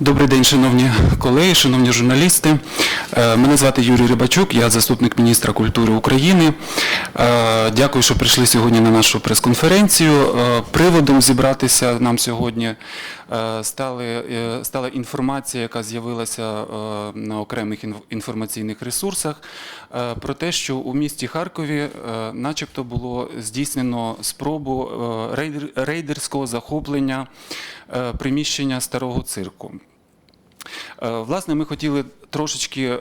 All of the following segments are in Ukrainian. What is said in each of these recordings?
Добрий день, шановні колеги, шановні журналісти. Е, Мене звати Юрій Рибачук, я заступник міністра культури України. Е, Дякую, що прийшли сьогодні на нашу прес-конференцію. Е, Приводом зібратися нам сьогодні стали, стала інформація, яка з'явилася на окремих інформаційних ресурсах, про те, що у місті Харкові начебто було здійснено спробу рейдерського захоплення приміщення старого цирку. Е, Власне, ми хотіли трошечки е,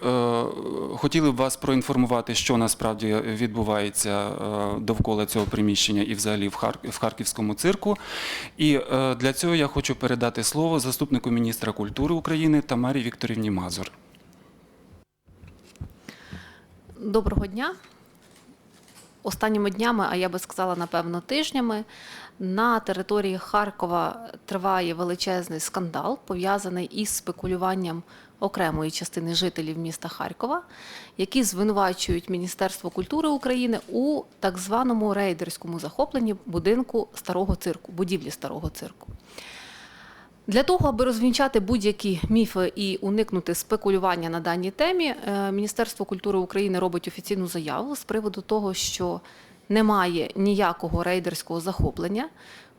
хотіли б вас проінформувати, що насправді відбувається е, довкола цього приміщення і взагалі в Харківському цирку. І для цього я хочу передати слово заступнику міністра культури України Тамарі Вікторівні Мазур. Доброго дня. Останніми днями, а я би сказала, напевно, тижнями, на території Харкова триває величезний скандал, пов'язаний із спекулюванням окремої частини жителів міста Харкова, які звинувачують Міністерство культури України у так званому рейдерському захопленні будинку старого цирку, будівлі старого цирку. Для того, аби розвінчати будь-які міфи і уникнути спекулювання на даній темі, е, Міністерство культури України робить офіційну заяву з приводу того, що немає ніякого рейдерського захоплення.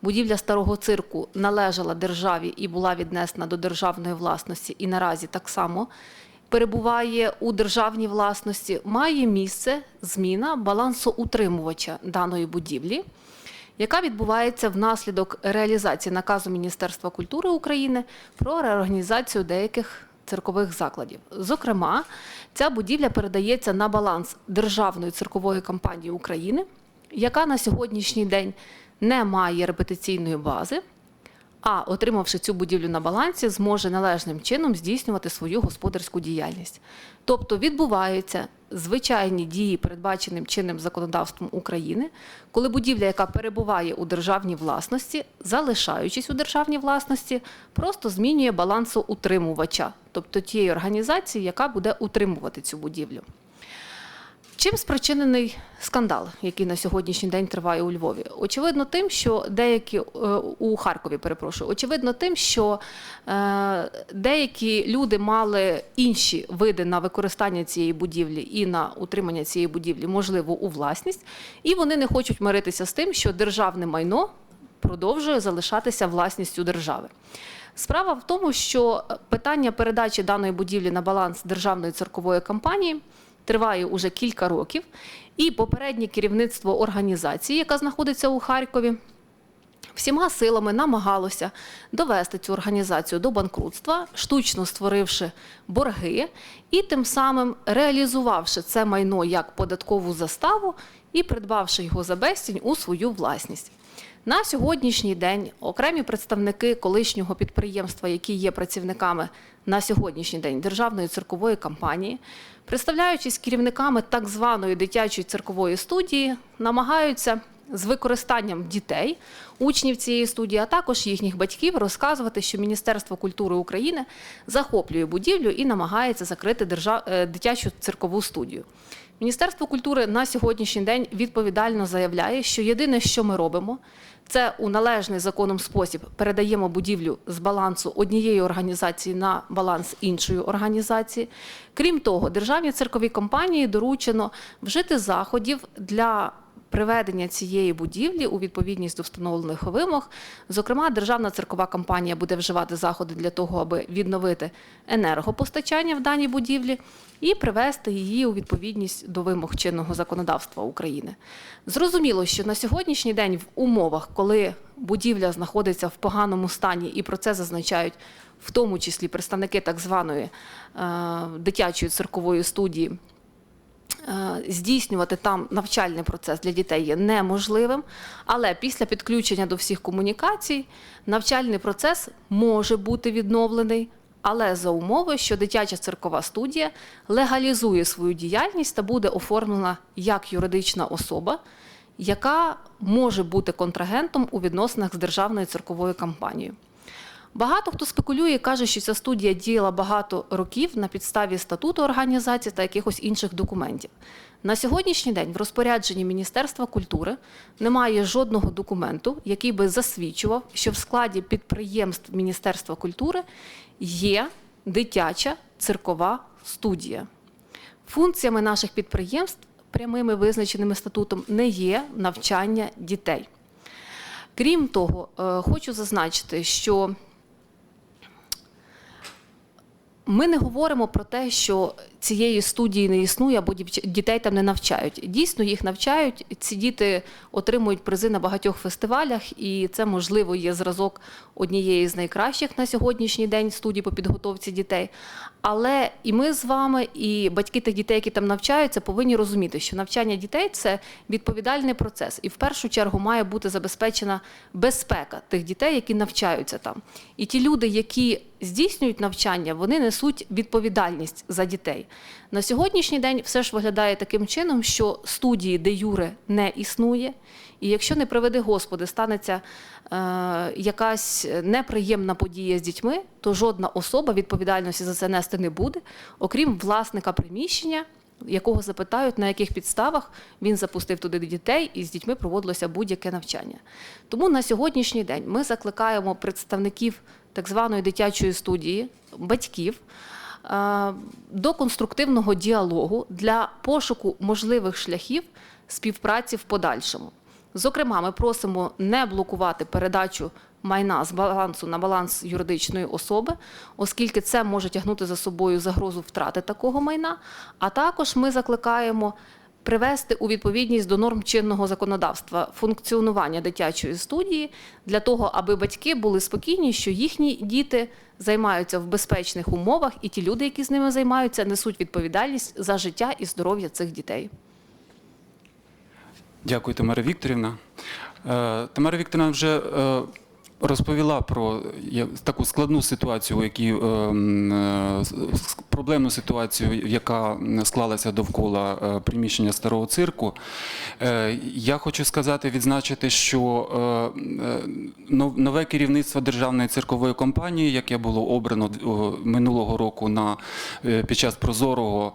Будівля старого цирку належала державі і була віднесена до державної власності, і наразі так само перебуває у державній власності. Має місце зміна балансоутримувача даної будівлі яка відбувається внаслідок реалізації наказу Міністерства культури України про реорганізацію деяких циркових закладів. Зокрема, ця будівля передається на баланс Державної циркової компанії України, яка на сьогоднішній день не має репетиційної бази. А отримавши цю будівлю на балансі, зможе належним чином здійснювати свою господарську діяльність. Тобто відбуваються звичайні дії, передбаченим чинним законодавством України, коли будівля, яка перебуває у державній власності, залишаючись у державній власності, просто змінює балансоутримувача, тобто тієї організації, яка буде утримувати цю будівлю. Чим спричинений скандал, який на сьогоднішній день триває у Львові? Очевидно, тим, що деякі е, у Харкові, перепрошую, очевидно, тим, що е, деякі люди мали інші види на використання цієї будівлі і на утримання цієї будівлі, можливо, у власність, і вони не хочуть миритися з тим, що державне майно продовжує залишатися власністю держави. Справа в тому, що питання передачі даної будівлі на баланс державної циркової компанії триває уже кілька років, і попереднє керівництво організації, яка знаходиться у Харкові, всіма силами намагалося довести цю організацію до банкрутства, штучно створивши борги і тим самим реалізувавши це майно як податкову заставу і придбавши його за безцінь у свою власність. На сьогоднішній день окремі представники колишнього підприємства, які є працівниками на сьогоднішній день державної циркової компанії, представляючись керівниками так званої дитячої циркової студії, намагаються з використанням дітей, учнів цієї студії, а також їхніх батьків, розказувати, що Міністерство культури України захоплює будівлю і намагається закрити держав... е, дитячу циркову студію. Міністерство культури на сьогоднішній день відповідально заявляє, що єдине, що ми робимо, це у належний законом спосіб передаємо будівлю з балансу однієї організації на баланс іншої організації. Крім того, державній цирковій компанії доручено вжити заходів для приведення цієї будівлі у відповідність до встановлених вимог. Зокрема, державна циркова компанія буде вживати заходи для того, аби відновити енергопостачання в даній будівлі і привести її у відповідність до вимог чинного законодавства України. Зрозуміло, що на сьогоднішній день в умовах, коли будівля знаходиться в поганому стані, і про це зазначають в тому числі представники так званої е, дитячої циркової студії. Е, Здійснювати там навчальний процес для дітей є неможливим, але після підключення до всіх комунікацій навчальний процес може бути відновлений, але за умови, що дитяча циркова студія легалізує свою діяльність та буде оформлена як юридична особа, яка може бути контрагентом у відносинах з державною цирковою компанією. Багато хто спекулює і каже, що ця студія діяла багато років на підставі статуту організації та якихось інших документів. На сьогоднішній день в розпорядженні Міністерства культури немає жодного документу, який би засвідчував, що в складі підприємств Міністерства культури є дитяча циркова студія. Функціями наших підприємств, прямими визначеними статутом, не є навчання дітей. Крім того, е, хочу зазначити, що ми не говоримо про те, що цієї студії не існує або дітей там не навчають. Дійсно, їх навчають. Ці діти отримують призи на багатьох фестивалях, і це можливо є зразок однієї з найкращих на сьогоднішній день студій по підготовці дітей. Але і ми з вами, і батьки тих дітей, які там навчаються, повинні розуміти, що навчання дітей це відповідальний процес, і в першу чергу має бути забезпечена безпека тих дітей, які навчаються там. І ті люди, які здійснюють навчання, вони несуть відповідальність за дітей. На сьогоднішній день все ж виглядає таким чином, що студії де юре не існує. І якщо не приведи Господи, станеться е, якась неприємна подія з дітьми, то жодна особа відповідальності за це нести не буде, окрім власника приміщення, якого запитають, на яких підставах він запустив туди дітей, і з дітьми проводилося будь-яке навчання. Тому на сьогоднішній день ми закликаємо представників так званої дитячої студії, батьків. е, До конструктивного діалогу для пошуку можливих шляхів співпраці в подальшому. Зокрема, ми просимо не блокувати передачу майна з балансу на баланс юридичної особи, оскільки це може тягнути за собою загрозу втрати такого майна. А також ми закликаємо привести у відповідність до норм чинного законодавства функціонування дитячої студії для того, аби батьки були спокійні, що їхні діти займаються в безпечних умовах, і ті люди, які з ними займаються, несуть відповідальність за життя і здоров'я цих дітей. Дякую, Тамара Вікторівна. Е, Тамара Вікторівна вже е, розповіла про таку складну ситуацію, у якій, е, е, проблемну ситуацію, яка склалася довкола е, приміщення старого цирку. Я хочу сказати, відзначити, що нов- нове керівництво державної циркової компанії, яке було обрано минулого року на, під час прозорого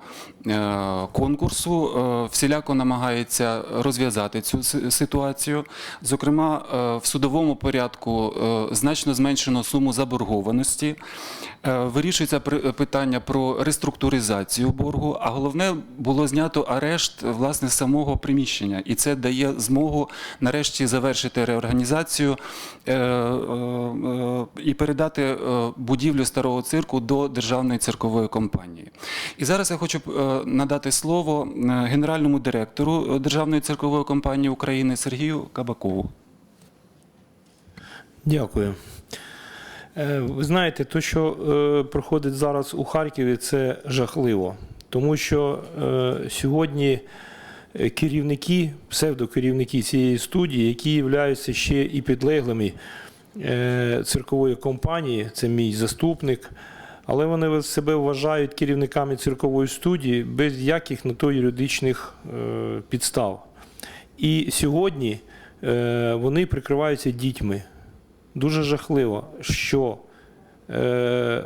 конкурсу, всіляко намагається розв'язати цю ситуацію. Зокрема, в судовому порядку е, значно зменшено суму заборгованості. Е, Вирішується питання про реструктуризацію боргу, а головне було знято арешт власне самого приміщення, і це дає змогу нарешті завершити реорганізацію е, і передати будівлю старого цирку до державної циркової компанії. І зараз я хочу надати слово генеральному директору Державної циркової компанії України Сергію Кабакову. Дякую. Е, Ви знаєте, те, що е, проходить зараз у Харкові, це жахливо. Тому що е, сьогодні керівники, псевдокерівники цієї студії, які являються ще і підлеглими циркової компанії, це мій заступник, але вони себе вважають керівниками циркової студії без яких на то юридичних підстав. І сьогодні вони прикриваються дітьми. Дуже жахливо, що е,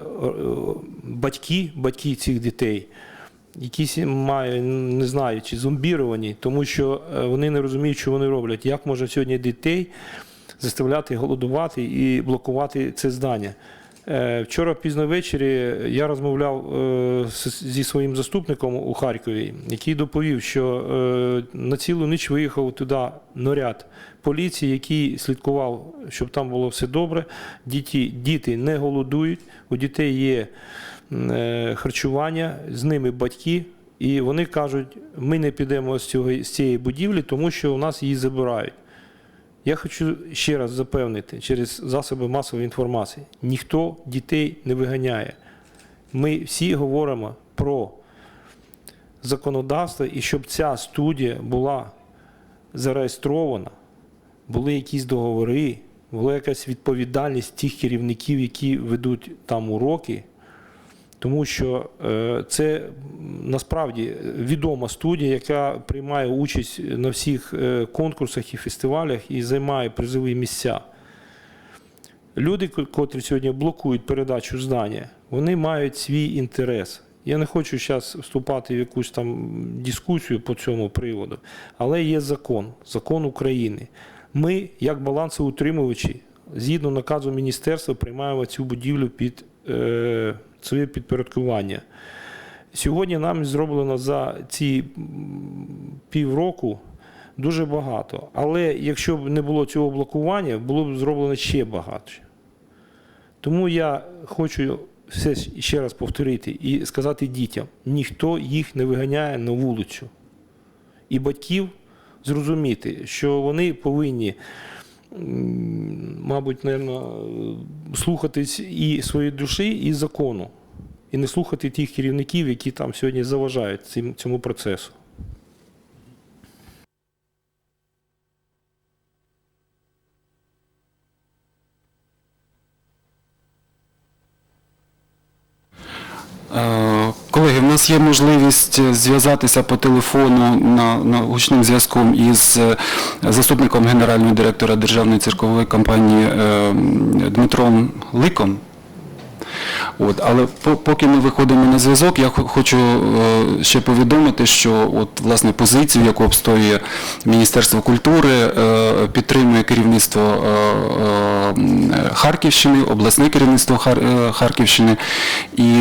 батьки, батьки цих дітей, якісь мають, не знаю, чи зомбіровані, тому що е, вони не розуміють, що вони роблять. Як можна сьогодні дітей заставляти голодувати і блокувати це здання? Е, Вчора пізно ввечері я розмовляв е, зі своїм заступником у Харкові, який доповів, що е, на цілу ніч виїхав туди наряд поліції, який слідкував, щоб там було все добре. Діти, діти не голодують, у дітей є харчування, з ними батьки. І вони кажуть, ми не підемо з цієї будівлі, тому що у нас її забирають. Я хочу ще раз запевнити через засоби масової інформації: ніхто дітей не виганяє. Ми всі говоримо про законодавство і щоб ця студія була зареєстрована, були якісь договори, була якась відповідальність тих керівників, які ведуть там уроки. Тому що е, це насправді відома студія, яка приймає участь на всіх е, конкурсах і фестивалях і займає призові місця. Люди, котрі сьогодні блокують передачу здання, вони мають свій інтерес. Я не хочу зараз вступати в якусь там дискусію по цьому приводу, але є закон, закон України. Ми, як балансоутримувачі, згідно наказу міністерства, приймаємо цю будівлю під е, своє підпорядкування. Сьогодні нам зроблено за ці півроку дуже багато. Але якщо б не було цього блокування, було б зроблено ще багатше. Тому я хочу все ще раз повторити і сказати дітям: ніхто їх не виганяє на вулицю. І батьків зрозуміти, що вони повинні, мабуть, наверно, слухатись і своєї душі, і закону. І не слухати тих керівників, які там сьогодні заважають цим, цьому процесу. Е, Колеги, в нас є можливість зв'язатися по телефону на, на гучним зв'язком із е, заступником генерального директора Державної циркової компанії е, Дмитром Ликом. От, але по- поки ми виходимо на зв'язок, я хочу е, ще повідомити, що от, власне, позицію, яку обстоює Міністерство культури, е, підтримує керівництво е, Харківщини, обласне керівництво Харківщини. І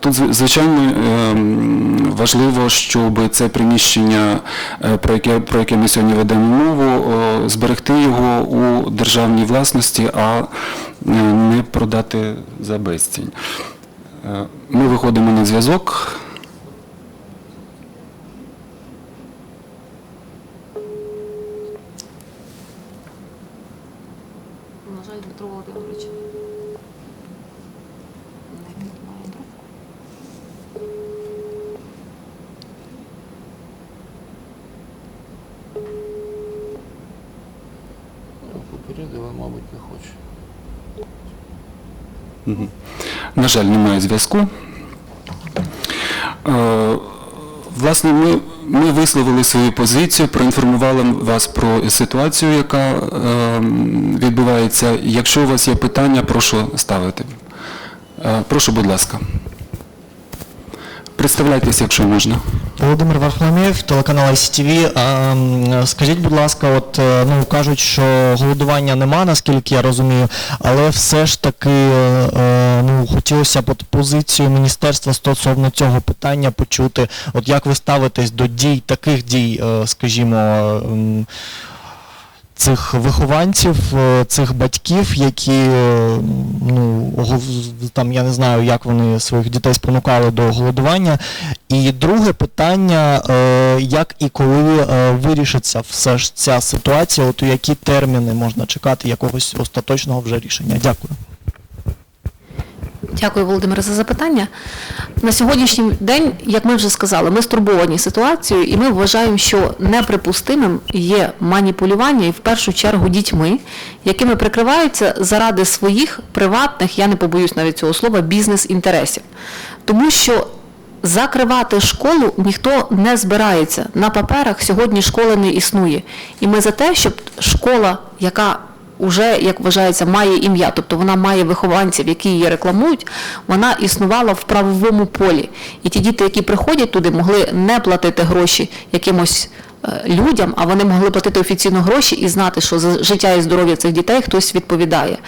тут, звичайно, важливо, щоб це приміщення, про яке, про яке ми сьогодні ведемо мову, зберегти його у державній власності, а не продати за безцінь. Е, Ми виходимо на зв'язок. На жаль, Дмитро Володимирович не піднімає трубку. Попередили, мабуть, не хочу. На жаль, немає зв'язку. Е, Власне, ми, ми висловили свою позицію, проінформували вас про ситуацію, яка е, відбувається. Якщо у вас є питання, прошу ставити. Е, Прошу, будь ласка. Представляйтесь, якщо можна. Володимир Варфоломєв, телеканал ICTV. Скажіть, будь ласка, от е, ну кажуть, що голодування нема, наскільки я розумію, але все ж таки е, е, ну хотілося б позицію міністерства стосовно цього питання почути. От як ви ставитесь до дій, таких дій, скажімо, м, цих вихованців, е, цих батьків, які е, ну там я не знаю, як вони своїх дітей спонукали до голодування. І друге питання, е, як і коли вирішиться все ж ця ситуація, от у які терміни можна чекати якогось остаточного вже рішення? Дякую. Дякую, Володимире, за запитання. На сьогоднішній день, як ми вже сказали, ми стурбовані ситуацією, і ми вважаємо, що неприпустимим є маніпулювання і в першу чергу дітьми, якими прикриваються заради своїх приватних, я не побоюсь навіть цього слова, бізнес-інтересів. Тому що закривати школу ніхто не збирається. На паперах сьогодні школи не існує. І ми за те, щоб школа, яка вже, як вважається, має ім'я, тобто вона має вихованців, які її рекламують, вона існувала в правовому полі. І ті діти, які приходять туди, могли не платити гроші якимось е, людям, а вони могли платити офіційно гроші і знати, що за життя і здоров'я цих дітей хтось відповідає.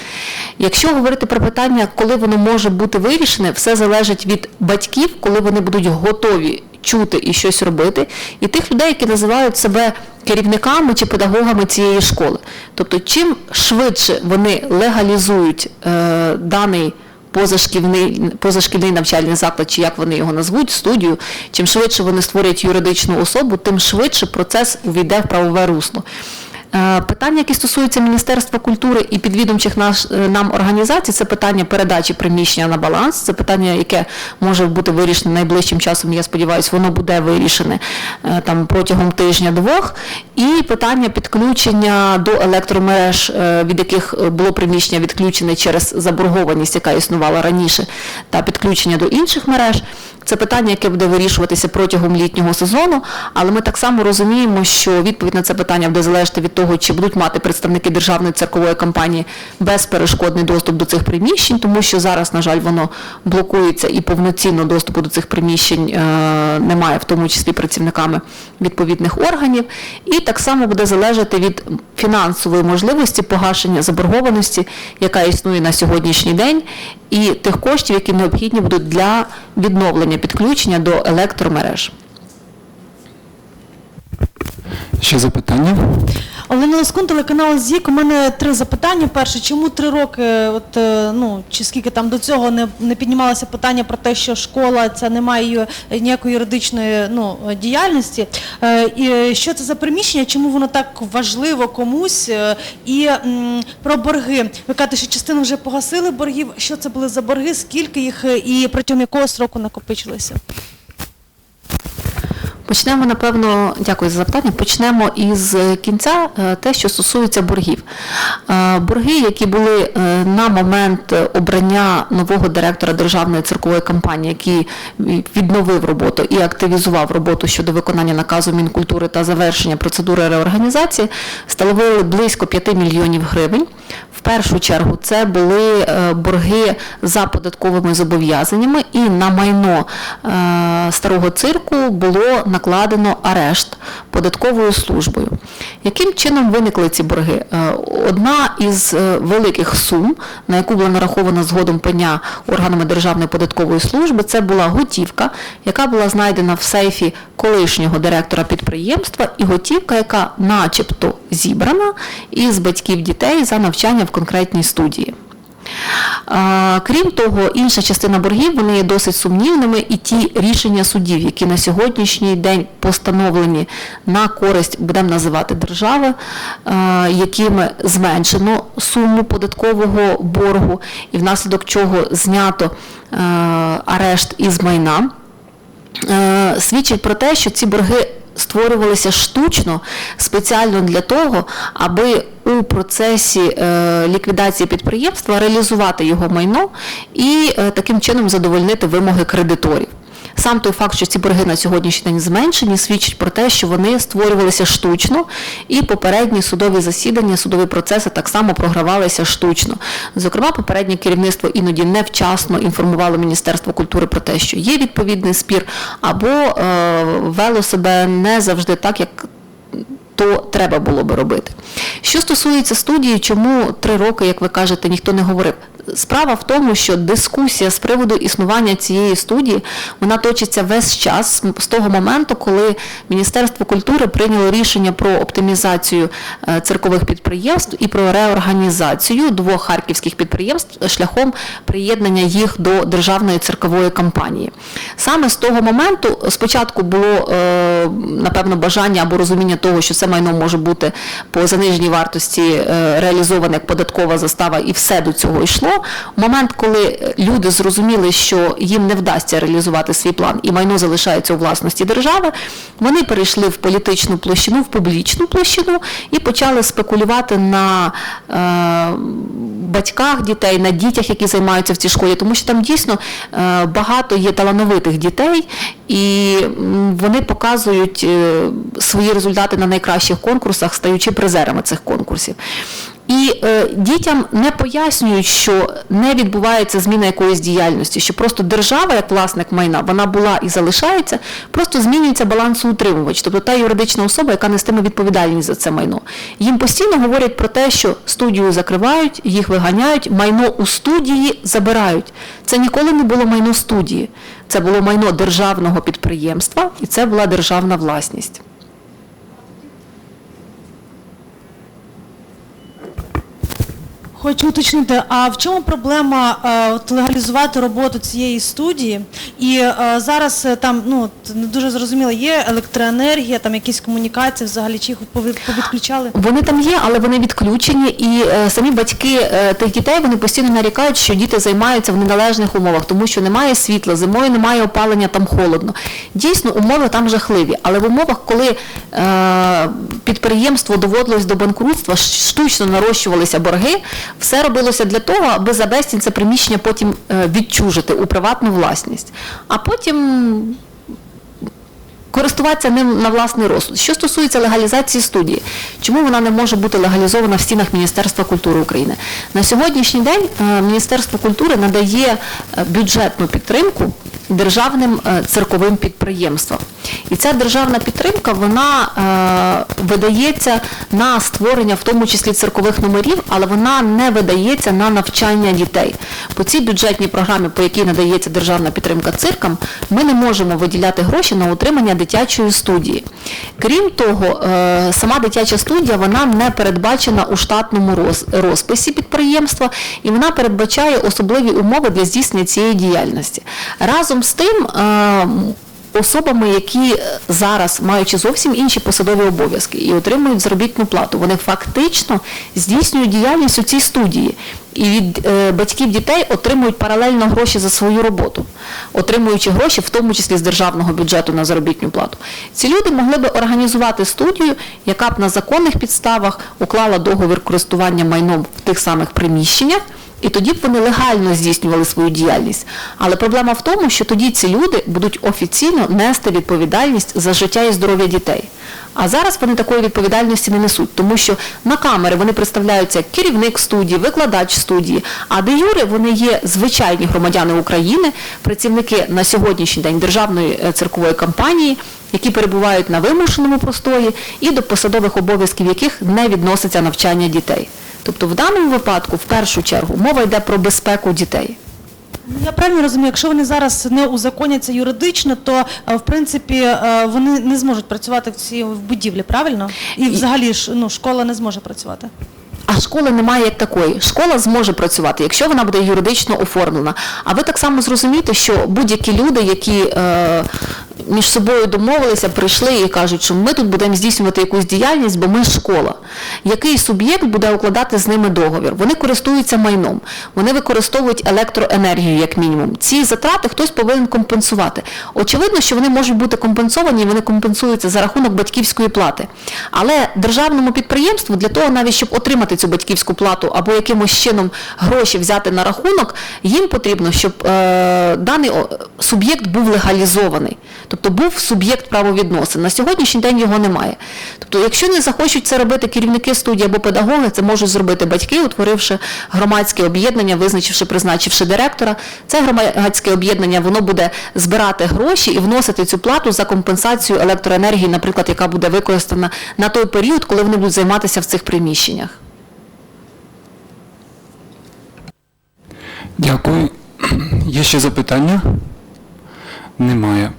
Якщо говорити про питання, коли воно може бути вирішене, все залежить від батьків, коли вони будуть готові чути і щось робити, і тих людей, які називають себе керівниками чи педагогами цієї школи. Тобто, чим швидше вони легалізують е, даний позашкільний, позашкільний навчальний заклад, чи як вони його назвуть, студію, чим швидше вони створять юридичну особу, тим швидше процес увійде в правове русло. Е, Питання, які стосуються Міністерства культури і підвідомчих наш, е, нам організацій, це питання передачі приміщення на баланс, це питання, яке може бути вирішене найближчим часом, я сподіваюся, воно буде вирішене е, там протягом тижня-двох. І питання підключення до електромереж, від яких було приміщення відключене через заборгованість, яка існувала раніше, та підключення до інших мереж. Це питання, яке буде вирішуватися протягом літнього сезону, але ми так само розуміємо, що відповідь на це питання буде залежати від того, чи будуть мати представники державної церкової компанії безперешкодний доступ до цих приміщень, тому що зараз, на жаль, воно блокується і повноцінно доступу до цих приміщень е, немає, в тому числі працівниками відповідних органів. І так само буде залежати від фінансової можливості погашення заборгованості, яка існує на сьогоднішній день, і тих коштів, які необхідні будуть для відновлення підключення до електромереж. Ще запитання? Олена Лоскун, телеканал ЗІК. У мене три запитання. Перше, чому три роки, от, е, ну, чи скільки там до цього не, не піднімалося питання про те, що школа ця не має ніякої юридичної ну, діяльності? Е, і е, що це за приміщення, чому воно так важливо комусь? І м, про борги. Ви кажете, що частину вже погасили боргів. Що це були за борги, скільки їх і протягом якого сроку накопичилися? Почнемо, напевно, дякую за запитання. Почнемо із кінця, е, те, що стосується боргів. Е, Борги, які були е, на момент обрання нового директора Державної циркової компанії, який відновив роботу і активізував роботу щодо виконання наказу Мінкультури та завершення процедури реорганізації, становили близько 5 мільйонів гривень. В першу чергу це були борги за податковими зобов'язаннями, і на майно старого цирку було накладено арешт податковою службою. Яким чином виникли ці борги? Е, Одна із е, великих сум, на яку була нарахована згодом пеня органами Державної податкової служби, це була готівка, яка була знайдена в сейфі колишнього директора підприємства, і готівка, яка начебто зібрана із батьків дітей за навчання в конкретній студії. Крім того, інша частина боргів вони є досить сумнівними, і ті рішення судів, які на сьогоднішній день постановлені на користь, будемо називати держави, якими зменшено суму податкового боргу, і внаслідок чого знято арешт із майна, е, свідчить про те, що ці борги створювалися штучно спеціально для того, аби у процесі е, ліквідації підприємства реалізувати його майно і е, таким чином задовольнити вимоги кредиторів. Сам той факт, що ці борги на сьогоднішній день зменшені, свідчить про те, що вони створювалися штучно, і попередні судові засідання, судові процеси так само програвалися штучно. Зокрема, попереднє керівництво іноді невчасно інформувало Міністерство культури про те, що є відповідний спір, або е, вело себе не завжди так, як то треба було би робити. Що стосується студії, чому три роки, як ви кажете, ніхто не говорив? Справа в тому, що дискусія з приводу існування цієї студії вона точиться весь час з того моменту, коли Міністерство культури прийняло рішення про оптимізацію е, циркових підприємств і про реорганізацію двох харківських підприємств шляхом приєднання їх до державної циркової компанії. Саме з того моменту спочатку було е, напевно бажання або розуміння того, що це майно може бути по заниженій вартості е, реалізоване як податкова застава, і все до цього йшло. Момент, коли люди зрозуміли, що їм не вдасться реалізувати свій план, і майно залишається у власності держави, вони перейшли в політичну площину, в публічну площину і почали спекулювати на е, батьках дітей, на дітях, які займаються в цій школі, тому що там дійсно е, багато є талановитих дітей, і вони показують е, свої результати на найкращих конкурсах, стаючи призерами цих конкурсів. І е, дітям не пояснюють, що не відбувається зміна якоїсь діяльності, що просто держава, як власник майна, вона була і залишається, просто змінюється балансоутримувач, тобто та юридична особа, яка нестиме відповідальність за це майно. Їм постійно говорять про те, що студію закривають, їх виганяють, майно у студії забирають. Це ніколи не було майно студії, це було майно державного підприємства, і це була державна власність. Хочу уточнити, а в чому проблема е, от, легалізувати роботу цієї студії? І е, зараз е, там ну не дуже зрозуміло, є електроенергія, там якісь комунікації взагалі, чи їх пові- повідключали? Вони там є, але вони відключені, і е, самі батьки е, тих дітей вони постійно нарікають, що діти займаються в неналежних умовах, тому що немає світла, зимою немає опалення, там холодно. Дійсно, умови там жахливі, але в умовах, коли е, підприємство доводилось до банкрутства, штучно нарощувалися борги, все робилося для того, аби за безцінь це приміщення потім е, відчужити у приватну власність. А потім користуватися ним на власний розсуд. Що стосується легалізації студії, чому вона не може бути легалізована в стінах Міністерства культури України? На сьогоднішній день е, Міністерство культури надає е, бюджетну підтримку державним е, цирковим підприємствам. І ця державна підтримка вона е, видається на створення, в тому числі циркових номерів, але вона не видається на навчання дітей. По цій бюджетній програмі, по якій надається державна підтримка циркам, ми не можемо виділяти гроші на утримання дитячої студії. Крім того, е, сама дитяча студія вона не передбачена у штатному роз- розписі підприємства і вона передбачає особливі умови для здійснення цієї діяльності. Разом з тим, е, особами, які зараз, маючи зовсім інші посадові обов'язки і отримують заробітну плату, вони фактично здійснюють діяльність у цій студії. І від е, батьків дітей отримують паралельно гроші за свою роботу, отримуючи гроші, в тому числі з державного бюджету на заробітну плату. Ці люди могли би організувати студію, яка б на законних підставах уклала договір користування майном в тих самих приміщеннях, і тоді б вони легально здійснювали свою діяльність. Але проблема в тому, що тоді ці люди будуть офіційно нести відповідальність за життя і здоров'я дітей. А зараз вони такої відповідальності не несуть, тому що на камери вони представляються керівник студії, викладач студії, а де юри вони є звичайні громадяни України, працівники на сьогоднішній день державної е, циркової компанії, які перебувають на вимушеному простої і до посадових обов'язків яких не відноситься навчання дітей. Тобто в даному випадку, в першу чергу, мова йде про безпеку дітей. Ну, Я правильно розумію, якщо вони зараз не узаконяться юридично, то е, в принципі е, вони не зможуть працювати в цій будівлі, правильно? І взагалі ж ну школа не зможе працювати. А школи немає як такої. Школа зможе працювати, якщо вона буде юридично оформлена. А ви так само зрозумієте, що будь-які люди, які е, між собою домовилися, прийшли і кажуть, що ми тут будемо здійснювати якусь діяльність, бо ми школа. Який суб'єкт буде укладати з ними договір? Вони користуються майном, вони використовують електроенергію як мінімум. Ці затрати хтось повинен компенсувати. Очевидно, що вони можуть бути компенсовані, вони компенсуються за рахунок батьківської плати. Але державному підприємству для того, навіть щоб отримати цю батьківську плату або якимось чином гроші взяти на рахунок, їм потрібно, щоб е, даний суб'єкт був легалізований, тобто був суб'єкт правовідносин. На сьогоднішній день його немає. Тобто, якщо не захочуть це робити керівники студії або педагоги, це можуть зробити батьки, утворивши громадське об'єднання, визначивши, призначивши директора. Це громадське об'єднання воно буде збирати гроші і вносити цю плату за компенсацію електроенергії, наприклад, яка буде використана на той період, коли вони будуть займатися в цих приміщеннях. Дякую. Є ще запитання? Немає.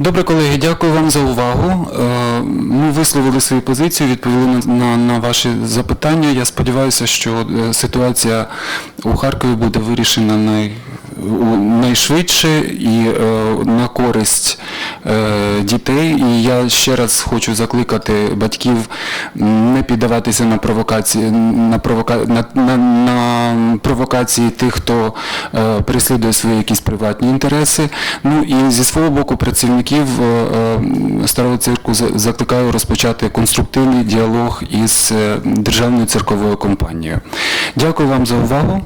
Добре, колеги, дякую вам за увагу. Е, Ми висловили свою позицію, відповіли на, на, ваші запитання. Я сподіваюся, що е, ситуація у Харкові буде вирішена най, найшвидше і е, на користь е, дітей. І я ще раз хочу закликати батьків не піддаватися на провокації, на, провока... на, на, на провокації тих, хто е, переслідує свої якісь приватні інтереси. Ну і зі свого боку працівників старого цирку закликаю розпочати конструктивний діалог із державною цирковою компанією. Дякую вам за увагу.